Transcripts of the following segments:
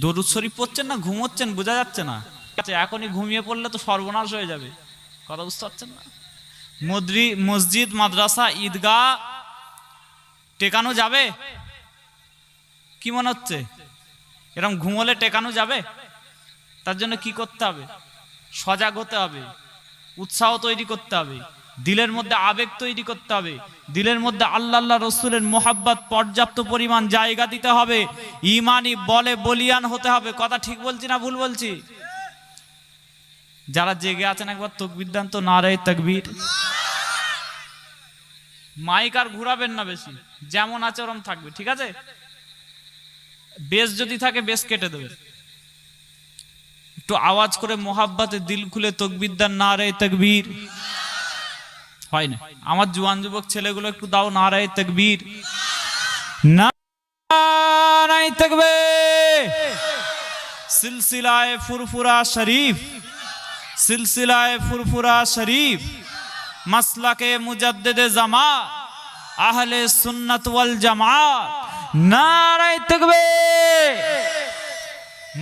দরুদ শরীফ পড়ছেন না ঘুমোচ্ছেন বোঝা যাচ্ছে না। আচ্ছা, এখনই ঘুমিয়ে পড়লে তো সর্বনাশ হয়ে যাবে। কথা বুঝতে পারছেন না? মদ্রি মসজিদ মাদ্রাসা ঈদগাহ টেকানো যাবে? কি মনে হচ্ছে? এরকম ঘুমোলে টেকানো যাবে? তার জন্য কি করতে হবে? সজাগ হতে হবে। উৎসাহ তৈরি করতে হবে। দিলের মধ্যে আবেগ তৈরি করতে হবে। দিলের মধ্যে আল্লাহ আল্লাহ রসুলের মোহাব্বত, পর্যাপ্ত পরিমাণ জায়গা দিতে হবে। ইমানি বলে বলিয়ান হতে হবে। কথা ঠিক বলছি না ভুল বলছি? যারা জেগে আছেন একবার তকবির দান তো না রে তকবির। মাইক আর ঘুরাবেন না বেশি। যেমন আছে ওরম থাকবে, ঠিক আছে? বেশ যদি থাকে বেশ কেটে দেবে। একটু আওয়াজ করে মোহাব্বাতে দিল খুলে তকবির দান না রে তকবীর। হয় না আমার জুয়ান যুবক ছেলেগুলো একটু দাও না রে তকবীর। সিলসিলায় ফুরফুরা শরীফ, সিলসিলায় ফুরফুরা শরীফ। জামা আহলে জামাত। নারায় থাকবে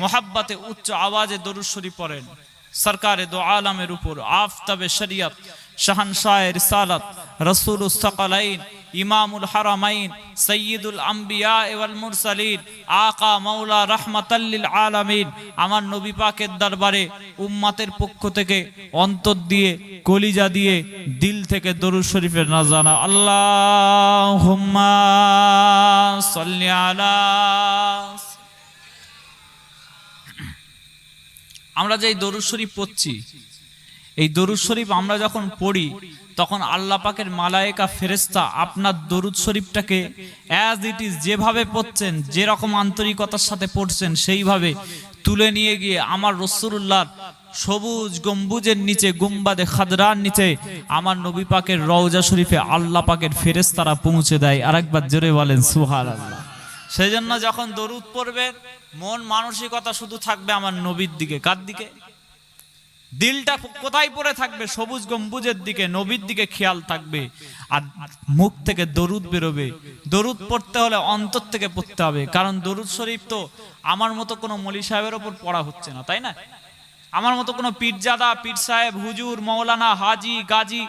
মোহাব্বতে উচ্চ আওয়াজে দরুদ শরীফ পড়েন। সরকারে দো আলমের উপর, আফতাবে শরিয়ত। শাহনশাহ রিসালাত রসুল সকলাইন, ইমামুল হারামাইন সৈয়দুল আম্বিয়া ওয়াল মুরসালিন, আকা মাওলা রহমাতাল্লিল আলামিন। আমার নবী পাকের দরবারে উম্মাতের পক্ষ থেকে অন্তর দিয়ে, কলিজা দিয়ে, দিল থেকে দরুদ শরীফের না জানা আল্লাহুম্মা সাল্লি আলা আমরা যে দরুদ শরীফ পড়ছি এই দরুদ শরীফ আমরা যখন পড়ি, তখন আল্লাহ পাকের মালায়েকা ফেরেস্তা আপনার দরুদ শরীফটাকে অ্যাজ ইট ইজ যেভাবে পড়ছেন, যেরকম আন্তরিকতার সাথে পড়ছেন, সেইভাবে তুলে নিয়ে গিয়ে আমার রসুল্লাহর সবুজ গম্বুজের নিচে, গুম্বাদে খাদরার নিচে আমার নবী পাকের রওজা শরীফে আল্লাহ পাকের ফেরেস্তারা পৌঁছে দেয়। আরেকবার জোরে বলেন সুহার আল্লাহ সেই জন্য যখন দরুদ পড়বেন, মন মানসিকতা শুধু থাকবে আমার নবীর দিকে। কার দিকে? দিলটা কোথায় পড়ে থাকবে? সবুজ গম্বুজের দিকে, নবীর দিকে খেয়াল থাকবে। আর মুখ থেকে দরুদ বেরোবে। দরুদ পড়তে হলে অন্তর থেকে পড়তে হবে। কারণ দরুদ শরীফ তো আমার মতো কোনো মলি সাহেবের ওপর পড়া হচ্ছে না, তাই না? আমার মতো কোনো পীরজাদা, পীর সাহেব, হুজুর, মৌলানা, হাজি, গাজী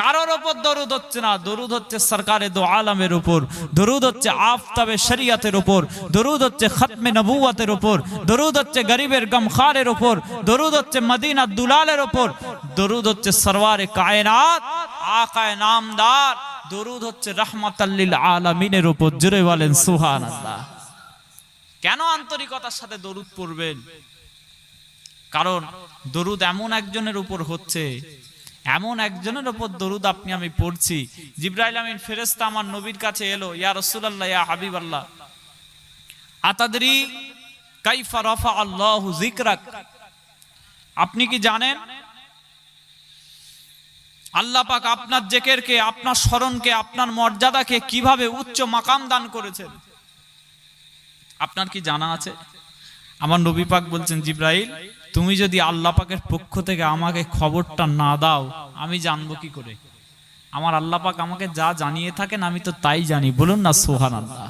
কারোর ওপর দরুদ হচ্ছে না। দরুদ হচ্ছে সরকারে দো আলমের উপর। দরুদ হচ্ছে আফতাবে শরিয়াতের উপর। দরুদ হচ্ছে খতমে নবুয়াতের উপর। দরুদ হচ্ছে গরিবের গমখারের উপর। দরুদ হচ্ছে মদিনা দুলালের উপর। দরুদ হচ্ছে সরওয়ারে কায়নাত। আকায় নামদার। দরুদ হচ্ছে রহমাতাল্লিল আলামিনের উপর। জুড়ে বলেন সুহান কেন আন্তরিকতার সাথে দরুদ পড়বেন? কারণ দরুদ এমন একজনের উপর হচ্ছে এমন একজনের ওপর দরুদ আপনি, আমি পড়ছি। জিব্রাইল আমিন ফেরেস্তা আমার নবীর কাছে এলো, ইয়া রসুল্লাহ ইয়া হাবিব আল্লাহ আতাদরি কাইফা রফা আল্লাহ জিকরাক আপনি কি জানেন? আল্লাহ পাক আপনার জেকেরকে, আপনার স্মরণকে, আপনার মর্যাদাকে কীভাবে উচ্চ মাকাম দান করেছেন? আপনার কি জানা আছে? আমার নবী পাক বলছেন, জিব্রাইল তুমি যদি আল্লাহ পাকের পক্ষ থেকে আমাকে খবরটা না দাও, আমি জানব কি করে? আমার আল্লাহ পাক আমাকে যা জানিয়ে থাকেন, আমি তো তাই জানি। বলুন না সোহান আল্লাহ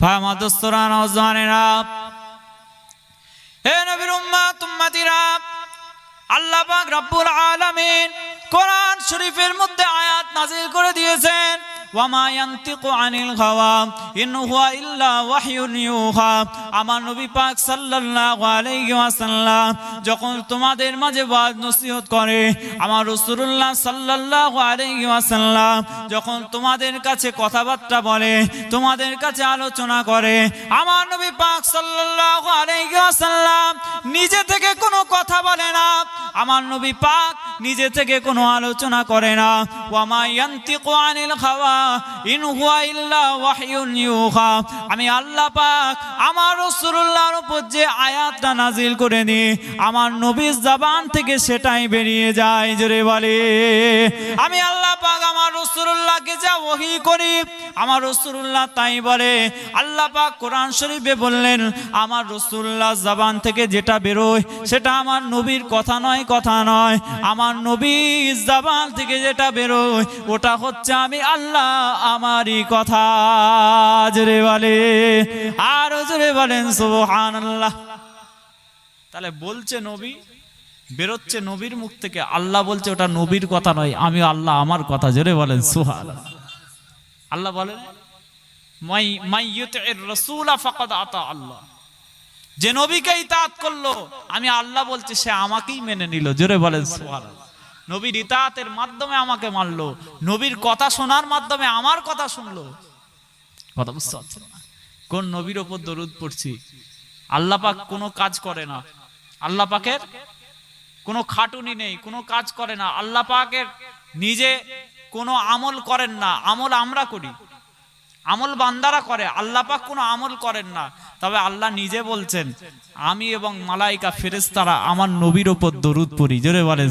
ভাই, আমার দোস্তরা নওজওয়ানেরা হে নবীর আল্লাহ পাক রব্বুল আলামিন কোরআন শরীফের মধ্যে আয়াত নাজিল করে দিয়েছেন। আমার নবী পাক ওয়াসাল্লাম যখন তোমাদের মাঝে করে, আমার যখন তোমাদের কাছে কথাবার্তা বলে, তোমাদের কাছে আলোচনা করে, আমার নবী পাক ওয়াসাল্লাম নিজে থেকে কোনো কথা বলে না, আমার নবী পাক নিজে থেকে কোনো আলোচনা করে না। ওয়ামা ইয়ান্তিকু আনিল হাওয়া আমি আল্লাহ পাক আমার রাসূলুল্লাহর উপর যে আয়াতটা নাজিল আমার নবীর জবান থেকে সেটাই বেরিয়ে যায়, জোরে বলে। আমি আল্লাহ পাক আমার রসুল্লাহকে যা ওহি করি আমার রসুল্লাহ তাই বলে। আল্লাহ পাক কোরআন শরীফে বললেন, আমার রসুল্লাহ জবান থেকে যেটা বেরোয়, সেটা আমার নবীর কথা নয় কথা নয়। আমার নবীর জবান থেকে যেটা বেরোয়, ওটা হচ্ছে আমি আল্লাহ, আমারই কথা। জোরে বলে। আর জোরে বলেন, সুবহানাল্লাহ। তাহলে বলছে নবী, বেরোচ্ছে নবীর মুখ থেকে। আল্লাহ বলছে, ওটা নবীর কথা নয় আমি আল্লাহ আমার কথা। জোরে বলেন সুহান আল্লাহ বলেন যে নবীকে ইতাআত করল, আমি আল্লাহ বলছি, সে আমাকেই মেনে নিল। জোরে বলেন নবীর ইতাআতের মাধ্যমে আমাকে মানলো নবীর কথা শোনার মাধ্যমে আমার কথা শুনলো। কথা বুঝতে পারছেন না? কোন নবীর ওপর দরুদ পড়ছি? আল্লাহ পাক কোনো কাজ করে না। আল্লাহ পাকের কোনো খাটুনি নেই, কোনো কাজ করে না। আল্লাহ পাকের নিজে কোনো আমল করেন না। আমল আমরা করি। আমল বান্দারা করে, আল্লাহ পাক কোনো আমল করেন না। তবে আল্লাহ নিজে বলছেন, আমি এবং মালাইকা ফেরেশতারা আমার নবীর ওপর দরুদ পড়ি। জোরে বলেন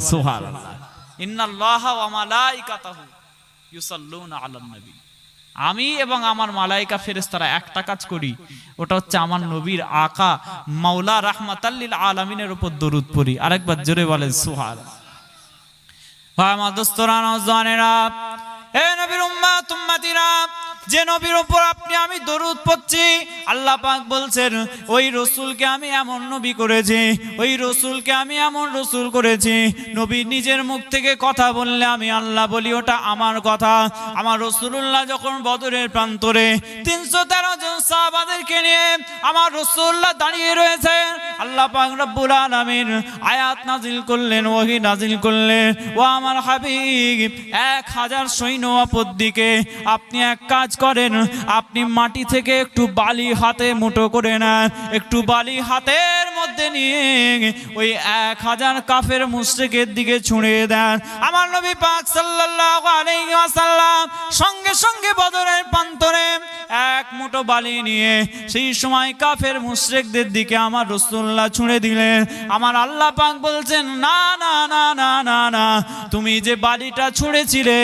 নবী। আমি এবং আমার মালাইকা ফেরেশতারা একটা কাজ করি, ওটা হচ্ছে আমার নবীর আকা মাওলা রাহমাতাল্লিল আলামিনের উপর দরুদ পড়ি। আরেকবার জোরে বলেন সুহার আমার দোস্তরা নওজওয়ানেরা এ নবীর উম্মাত উম্মাতিরা যে নবীর উপর আপনি, আমি দরুদ পড়ছি। আল্লাহ পাক বলছেন, ওই রসুলকে আমি এমন নবী করেছি, ওই রসুলকে আমি এমন রসুল করেছি। নবী নিজের মুখ থেকে কথা বললে আমি আল্লাহ বলি, ওটা আমার কথা। আমার রসুল্লাহ যখন বদরের প্রান্তরে তিনশো তেরো জন সাহাবাদেরকে নিয়ে আমার রসুল্লাহ দাঁড়িয়ে রয়েছে আল্লাহ পাক রব্বুল আলামিন আয়াত নাজিল করলেন ওহি নাজিল করলেন। ও আমার হাবিব, এক হাজার সৈন্য অপর দিকে আপনি এক কাজ করেন। আপনি মাটি থেকে একটু বালি হাতে মুঠো করে নেন। একটু বালি হাতের মধ্যে নিয়ে ওই এক হাজার কাফের মুশ্রিকের দিকে ছুঁড়ে দেন। আমার নবী পাক ওয়াসাল্লাম সঙ্গে সঙ্গে বদরের প্রান্তরে এক মুঠো বালি নিয়ে সেই সময় কাফের মুশরিকদের দিকে আমার রাসূলুল্লাহ ছুঁড়ে দিলেন। আমার আল্লাহ পাক বলছেন, না না না না না না। তুমি যে বালিটা ছুঁড়েছিলে,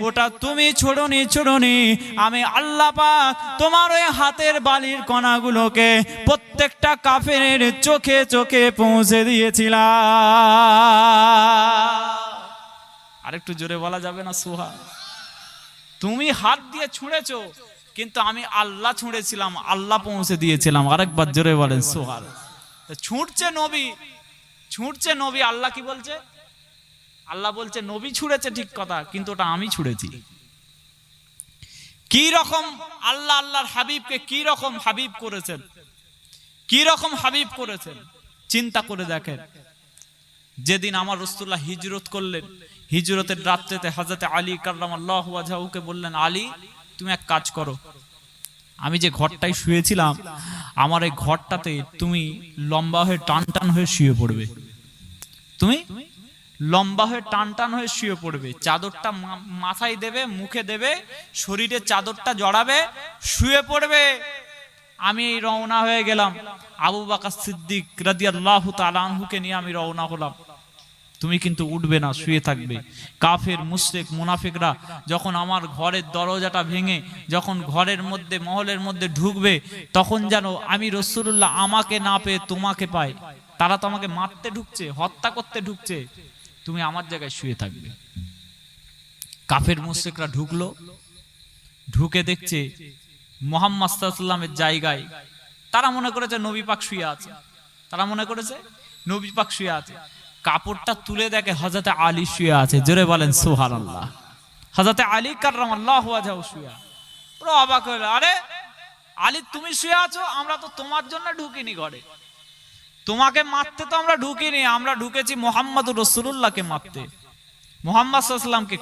ওটা তুমি ছোড়নি ছোড়নি। আমি আল্লাহ পাক তোমার ওই হাতের বালির কণাগুলোকে প্রত্যেকটা কাফের চোখে চোখে পৌঁছে দিয়েছিলাম। আরেকটু জোরে বলা যাবে না সুহা তুমি হাত দিয়ে ছুঁড়েছো কিন্তু আমি আল্লাহ ছুঁড়েছিলাম, আল্লাহ পৌঁছে দিয়েছিলাম। আরেকবার জোরে বলেন সোহার তো ছুঁড়ছে নবী ছুঁড়ছে নবী, আল্লাহ কি বলছে? আল্লাহ বলছে, নবী ছুঁড়েছে ঠিক কথা, কিন্তু ওটা আমি ছুঁড়েছি। কি রকম আল্লাহ, আল্লাহর হাবিবকে কি রকম হাবিব করেছেন? কি রকম হাবিব করেছেন? চিন্তা করে দেখেন। যেদিন আমার রসুল্লাহ হিজরত করলেন, হিজরতের রাত্রেতে হাজরতে আলী কার্লাম আল্লাহ বললেন, আলী তুমি এক কাজ করো। আমি যে ঘরটায় শুয়েছিলাম, আমার এই ঘরটাতে তুমি লম্বা হয়ে টান টান হয়ে শুয়ে পড়বে। তুমি লম্বা হয়ে টান টান হয়ে শুয়ে পড়বে। চাদরটা মাথায় দেবে, মুখে দেবে, শরীরে চাদরটা জড়াবে, শুয়ে পড়বে। আমি রওনা হয়ে গেলাম। আবু বাকা সিদ্দিক রাদিয়াল্লাহু তাআলা নিয়ে আমি রওনা হলাম। তুমি কিন্তু উঠবে না, শুয়ে থাকবে। কাফের, মুশরিক, মুনাফিকরা যখন আমার ঘরের দরজাটা ভেঙে, যখন ঘরের মধ্যে, মহলের মধ্যে ঢুকবে, তখন যেন আমি রসুল্লাহ আমাকে না পেয়ে তোমাকে পাই। তারা তো আমাকে মারতে ঢুকছে, হত্যা করতে ঢুকছে। তুমি আমার জায়গায় শুয়ে থাকবে। কাফের, মুশরিকরা ঢুকলো। ঢুকে দেখছে মোহাম্মদ সাল্লামের জায়গায় তারা মনে করেছে নবী পাক শুয়ে আছে। তারা মনে করেছে নবী পাক শুয়ে আছে। কাপড়টা তুলে দেখে হজরতে আলী শুয়ে আছে। জোরে বলেন সোহান আল্লাহ হজরতে আলী কার্রাম আল্লাহ শুয়ে। পুরো অবাক হয়ে আরে, আলী, তুমি শুয়ে আছো? আমরা তো তোমার জন্য ঢুকিনি ঘরে। তোমাকে মারতে তো আমরা ঢুকিনি, আমরা ঢুকেছি মোহাম্মদ রসুল্লাহকে মারতে। মোহাম্মদ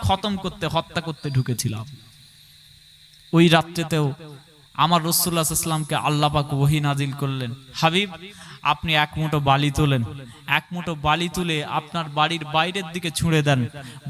খতম করতে, হত্যা করতে ঢুকেছিলাম। ওই রাত্রেতেও আমার রসুল্লাহ ইসলামকে আল্লাহ পাক ওহি নাজিল করলেন। হাবিব আপনি এক মুঠো বালি তোলেন। এক মুঠো বালি তুলে আপনার বাড়ির বাইরের দিকে ছুঁড়ে দেন।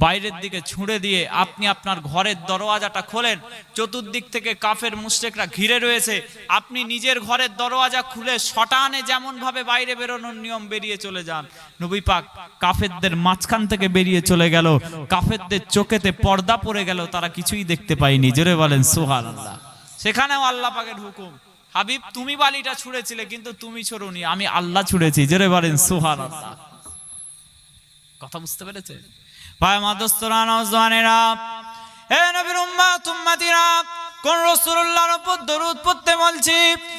বাইরের দিকে ছুঁড়ে দিয়ে আপনি আপনার ঘরের দরওয়াজাটা খোলেন। চতুর্দিক থেকে কাফের মুশরিকরা ঘিরে রয়েছে। আপনি নিজের ঘরের দরওয়াজা খুলে শটানে যেমন ভাবে বাইরে বেরোনোর নিয়ম বেরিয়ে চলে যান। নবী পাক কাফেরদের মাঝখান থেকে বেরিয়ে চলে গেল। কাফেরদের চোখেতে পর্দা পড়ে গেল, তারা কিছুই দেখতে পায়নি। জোরে বলেন সুহান আল্লাহ সেখানেও আল্লাহ পাকের হুকুম। হাবিব তুমি বালিটা ছুঁড়েছিলে কিন্তু তুমি ছড়ুনি আমি আল্লাহ ছুঁড়েছি। জোরে বলেন সুহান আল্লাহ কথা বুঝতে পেরেছে ভাই মাদস্তরা নওজওয়ানেরা হে নবীর উম্মাহ উম্মাতিরা কোন রসুল্লাহর উপর দরুদ পড়তে বলছি,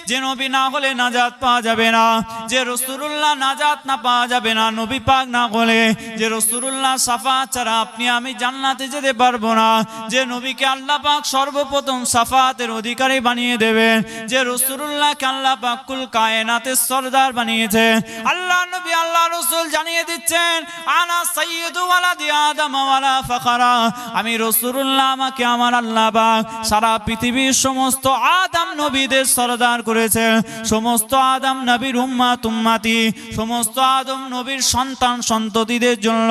যে নবী না হলে নাজাত পাওয়া যাবে না, যে রসুল্লাহ নাজাত না পাওয়া যাবে না, নবী পাক না হলে, যে রসুল্লাহ সাফা ছাড়া আপনি আমি জান্নাতে যেতে পারব না, যে নবীকে আল্লাহ পাক সর্বপ্রথম সাফাতের অধিকারী বানিয়ে দেবেন, যে রসুল্লাহকে আল্লাহ পাক কুল কায়নাতের সর্দার বানিয়েছে। আল্লাহ নবী, আল্লাহ রসুল জানিয়ে দিচ্ছেন, আনা সৈয়দু ওয়ালাদি আদম ওয়ালা ফাখারা। আমি রসুল্লাহ আমাকে আমার আল্লাহ পাক সারা পৃথিবীর সমস্ত আদম নবীদের সরদার করেছে। সমস্ত আদম নবীর উম্মাত উম্মাতি, সমস্ত আদম নবীর সন্তান সন্ততিদের জন্য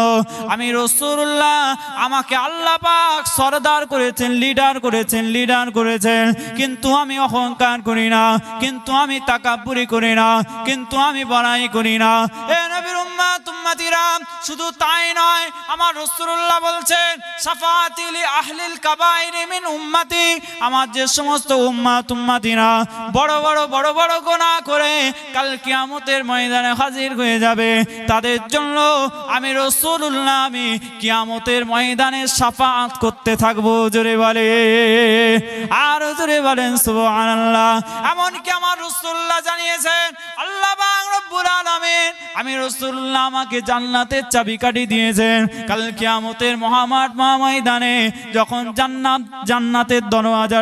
আমি রসুল্লাহ আমাকে আল্লাহ পাক সরদার করেছেন লিডার করেছেন লিডার করেছেন। কিন্তু আমি অহংকার করি না, কিন্তু আমি তাকাব্বুরি করি না, কিন্তু আমি বড়াই করি না। এ নবীর উম্মাত উম্মাতিরা, শুধু তাই নয়, আমার রসুল্লাহ বলছেন সাফাতিলি আহলিল কাবাইরি মিন উম্মাতি। আমার যে সমস্ত উম্মাত উম্মাতিরা বড় বড় বড় বড় গোনা করে কাল কিয়ামতের ময়দানে হাজির হয়ে যাবে, তাদের জন্য আমি রসুল্লাহ আমি কিয়ামতের ময়দানে সাফাত করতে থাকব, জোরে বলে। আর জোরে বলেন, সুবহানাল্লাহ। এমনকি আমার রসুল্লাহ জানিয়েছেন, আল্লাহ রব্বুল আমি রসুল্লাহ আমাকে জান্নাতের চাবিকাঠি দিয়েছেন। কাল কিয়ামতের মহামাঠ মহাময়দানে যখন জান্নাত, জান্নাতের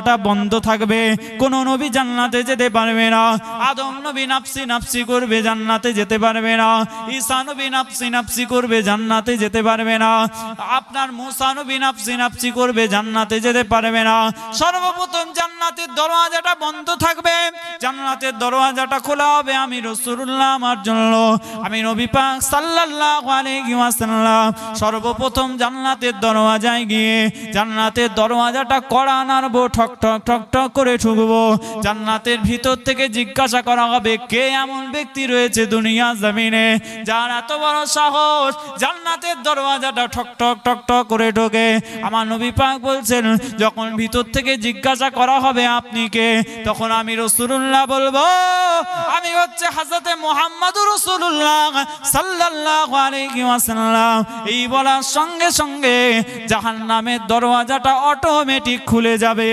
দরওয়াজাটা বন্ধ থাকবে। কোন নবী জান্নাতে যেতে পারবে না। আদম নবী নাফসি নাফসি করবে, জান্নাতে যেতে পারবে না। ঈসা নবী নাফসি নাফসি করবে, জান্নাতে যেতে পারবে না। আপনার মুসা নবী নাফসি নাফসি করবে, জান্নাতে যেতে পারবে না। সর্বপ্রথম জান্নাতের দরওয়াজাটা বন্ধ থাকবে। জান্নাতের দরওয়াজাটা খোলা হবে আমি রসুল্লাহ আমার জন্য। আমি নবী পাক সাল্লাল্লাহু আলাইহি ওয়াসাল্লাম সর্বপ্রথম জান্নাতের দরওয়াজায় গিয়ে জান্নাতের দরওয়াজাটা কড়া নাড়বো ঠক ঠক ঠক ঠক করে ঠুকবো জান্নাতের ভিতর থেকে জিজ্ঞাসা করা হবে, কে এমন ব্যক্তি রয়েছে দুনিয়া জমিনে যার এত বড় সাহস? জান্নাতের দরওয়াজাটা ঠক ঠক ঠক ঠক করে ঢোকে। আমার নবী পাক বলছেন, যখন ভিতর থেকে জিজ্ঞাসা করা হবে আপনি কে, তখন আমি রসুল্লাহ বলব, আমি হচ্ছে হাজরতে মোহাম্মদুর রসুল্লাহ সাল্লাল্লাহু আলাইহি ওয়াসাল্লাম। এই বলার সঙ্গে সঙ্গে জাহান্নামের দরওয়াজাটা অটোমেটিক খুলে যাবে।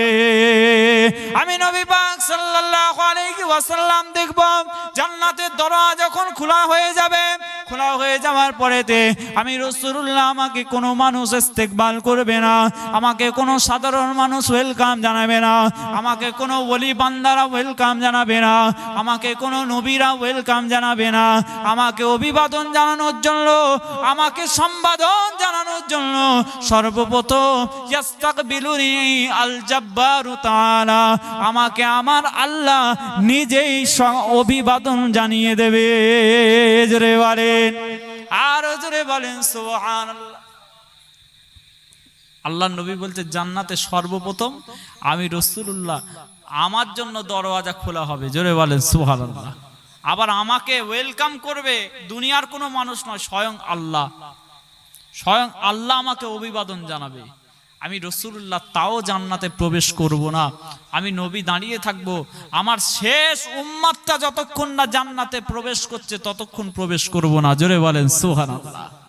আমি নবী পাক সাল্লাল্লাহু আলাইহি ওয়াসাল্লাম দেখব জান্নাতের দরজা যখন খোলা হয়ে যাবে খোলা হয়ে যাওয়ার পরেতে আমি রসুল্লাহ আমাকে কোনো মানুষ ইস্তেকবাল করবে না, আমাকে কোনো সাধারণ মানুষ ওয়েলকাম জানাবে না, আমাকে কোনো বলি বান্দারা ওয়েলকাম জানাবে না, আমাকে কোনো নবীরা ওয়েলকাম জানাবে না, আমাকে অভিবাদন জানানোর জন্য, আমাকে সম্বাদন জানানোর জন্য সর্বপ্রথম আল জাব্বারু তাআলা, আমাকে আমার আল্লাহ নিজেই অভিবাদন জানিয়ে দেবে। জোরে বলেন আর জোরে বলেন সোহান আল্লাহ নবী বলছে, জান্নাতে সর্বপ্রথম আমি রসুল্লাহ আমার জন্য দরওয়াজা খোলা হবে। জোরে বলেন সোহান আল্লাহ আবার আমাকে ওয়েলকাম করবে দুনিয়ার কোনো মানুষ নয়, স্বয়ং আল্লাহ। স্বয়ং আল্লাহ আমাকে অভিবাদন জানাবে। আমি রসুল্লাহ তাও জান্নাতে প্রবেশ করব না। আমি নবী দাঁড়িয়ে থাকব। আমার শেষ উম্মাদটা যতক্ষণ না জান্নাতে প্রবেশ করছে, ততক্ষণ প্রবেশ করব না। জোরে বলেন সোহান আল্লাহ